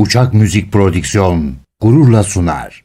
Uçak Müzik Prodüksiyon gururla sunar.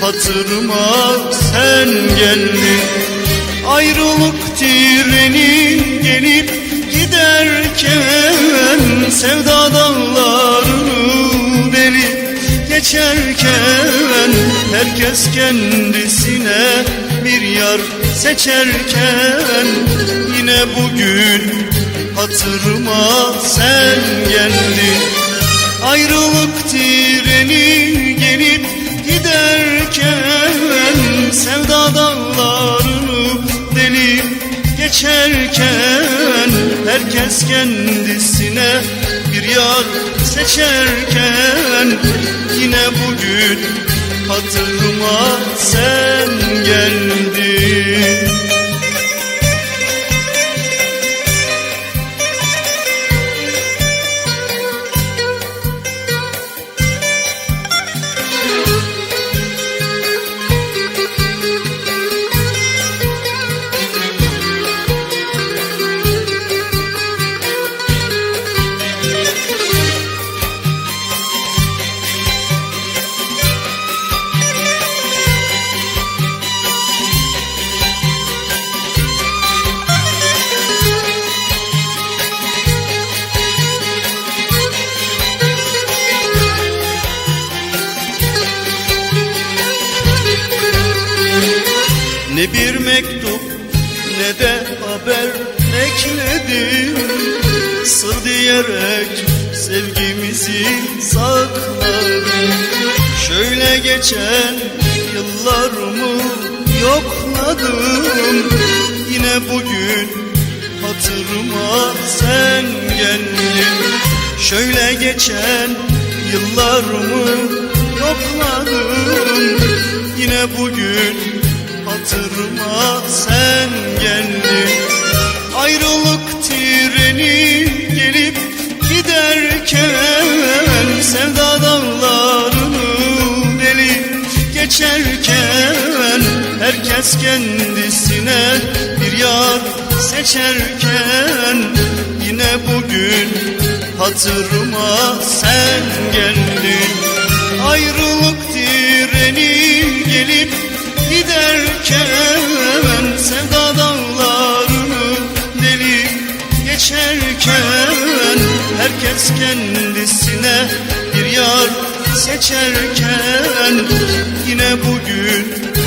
hatırıma sen geldin. Ayrılık treni gelip giderken Sevda dağlarını delip geçerken Herkes kendisine bir yar seçerken Yine bugün hatırıma sen geldin. Ayrılık treni gelip geçerken Herkes kendisine bir yar seçerken Yine bugün hatırıma sen Ne bir mektup ne de haber bekledim Sır diyerek sevgimizi sakladım. Şöyle geçen yıllarımı yokladım. Yine bugün hatırıma sen geldin. Şöyle geçen yıllarımı yokladım. Yine bugün hatırıma sen geldin. Ayrılık treni gelip giderken Sevda dağlarını delip geçerken Herkes kendisine bir yar seçerken Yine bugün hatırıma sen geldin. Ayrılık treni gelip giderken Sevda dağlarını delip geçerken Herkes kendisine bir yar seçerken Yine bugün